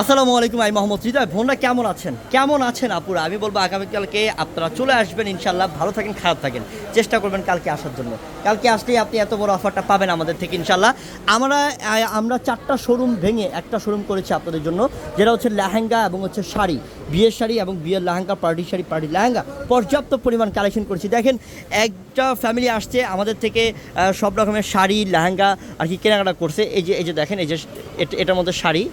আসসালামু আলাইকুম, আমি মোহাম্মদ হৃদয়। বোনরা কেমন আছেন? কেমন আছেন আপুরা? আমি বলব আগামীকালকে আপনারা চলে আসবেন ইনশাল্লাহ ভালো থাকেন, খারাপ থাকেন। চেষ্টা করবেন কালকে আসার জন্য। কালকে আসলেই আপনি এত বড় অফারটা পাবেন আমাদের থেকে ইনশাল্লাহ আমরা আমরা চারটা শোরুম ভেঙে একটা শোরুম করেছি আপনাদের জন্য, যেটা হচ্ছে লেহেঙ্গা এবং হচ্ছে শাড়ি। বিয়ের শাড়ি এবং বিয়ের লেহেঙ্গা পার্টি শাড়ি পার্টি লেহেঙ্গা। পর্যাপ্ত পরিমাণ কালেকশন করেছি। দেখেন, একটা ফ্যামিলি আসছে আমাদের থেকে সব রকমের শাড়ি, লেহেঙ্গা আর কি কেনাকাটা করছে। এই যে এই যে দেখেন, এই যে এটার মধ্যে শাড়ি।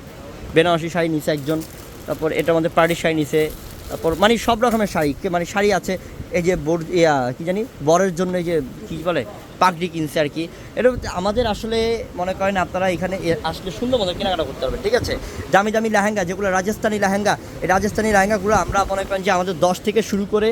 বেনারসি শাড়ি নিছে একজন, তারপর এটার মধ্যে পার্টি শাড়ি নিছে, তারপর মানে সব রকমের শাড়ি মানে শাড়ি আছে, এই যে বোর, ইয়া, কী জানি, বরের জন্য এই যে কী বলে, পাগড়ি কিনছে আর কি। এটা আমাদের আসলে মনে করেন আপনারা এখানে আসলে সুন্দর মতো কেনাকাটা করতে পারবেন, ঠিক আছে? দামি দামি লেহেঙ্গা, যেগুলো রাজস্থানি লেহেঙ্গা, এই রাজস্থানি লেহেঙ্গাগুলো আমরা মনে করেন যে আমাদের দশ থেকে শুরু করে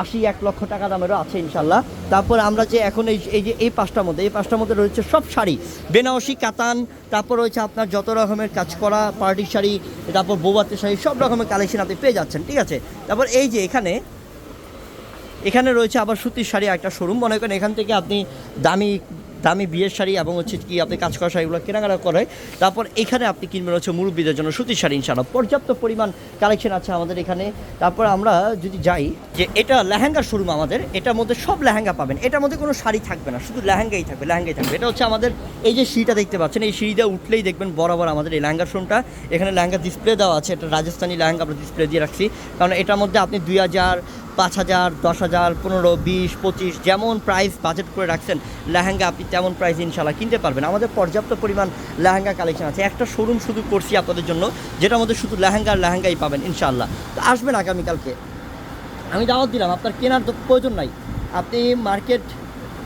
আশি এক লক্ষ টাকা দামেরও আছে ইনশাল্লাহ। তারপর আমরা যে এখন এই এই যে এই পাঁচটার মধ্যে এই পাঁচটার মধ্যে রয়েছে সব শাড়ি। বেনারসি, কাতান, তারপর রয়েছে আপনার যত রকমের কাজ করা, পার্টি শাড়ি, তারপর বৌবাতের শাড়ি, সব রকমের কালেকশন আপনি পেয়ে যাচ্ছেন, ঠিক আছে? তারপর এই যে এখানে এখানে রয়েছে আবার সুতির শাড়ি একটা শোরুম মনে করেন এখান থেকে আপনি দামি দামি বিয়ের শাড়ি এবং হচ্ছে কি আপনি কাজ করা শাড়িগুলো কেনাকাটা করে, তারপর এখানে আপনি কিনবেন হচ্ছে মুরব্বীদের জন্য সুতির শাড়ি ইনশাআল্লাহ। পর্যাপ্ত পরিমাণ কালেকশন আছে আমাদের এখানে। তারপর আমরা যদি যাই যে এটা লেহেঙ্গা শোরুম আমাদের, এটার মধ্যে সব লেহেঙ্গা পাবেন। এটার মধ্যে কোনো শাড়ি থাকবে না, শুধু লেহেঙ্গাই থাকবে লেহেঙ্গাই থাকবে। এটা হচ্ছে আমাদের এই যে সিঁড়িটা দেখতে পাচ্ছেন, এই সিঁড়িটা উঠলেই দেখবেন বরাবর আমাদের এই লেহেঙ্গা শোরুমটা। এখানে লেহেঙ্গা ডিসপ্লে দেওয়া আছে, এটা রাজস্থানি লেহেঙ্গা আমরা ডিসপ্লে দিয়ে রাখছি। কারণ এটার মধ্যে আপনি দুই হাজার, পাঁচ হাজার, দশ হাজার, পনেরো, বিশ, পঁচিশ, যেমন প্রাইস বাজেট করে রাখছেন, লেহেঙ্গা আপনি তেমন প্রাইস ইনশাল্লাহ কিনতে পারবেন। আমাদের পর্যাপ্ত পরিমাণ লেহেঙ্গা কালেকশন আছে। একটা শোরুম শুধু করছি আপনাদের জন্য, যেটার মধ্যে শুধু লেহেঙ্গা আর লেহেঙ্গাই পাবেন ইনশাল্লাহ তো আসবেন আগামীকালকে। আমি দাওয়াত দিলাম, আপনার কেনার তো প্রয়োজন নাই। আপনি মার্কেট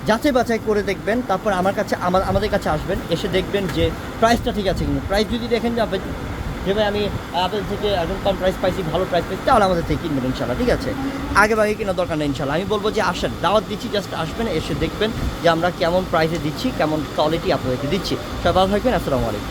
যাচাই বাছাই করে দেখবেন, তারপর আমার কাছে আমাদের কাছে আসবেন, এসে দেখবেন যে প্রাইসটা ঠিক আছে কিন্তু প্রাইস যদি দেখেন যে আপনি যে ভাই আমি আপনাদের থেকে একদম কম প্রাইস পাইছি, ভালো প্রাইস পাইছি, তাহলে আমাদের থেকে কিনবেন ইনশাল্লাহ ঠিক আছে? আগে ভাগে কেনার দরকার নেই ইনশাল্লাহ আমি বলব যে আসেন, দাওয়াত দিচ্ছি জাস্ট আসবেন, এসে দেখবেন যে আমরা কেমন প্রাইসে দিচ্ছি, কেমন কোয়ালিটি আপনাদেরকে দিচ্ছি। সবাই ভালো থাকবেন, আসসালামু আলাইকুম।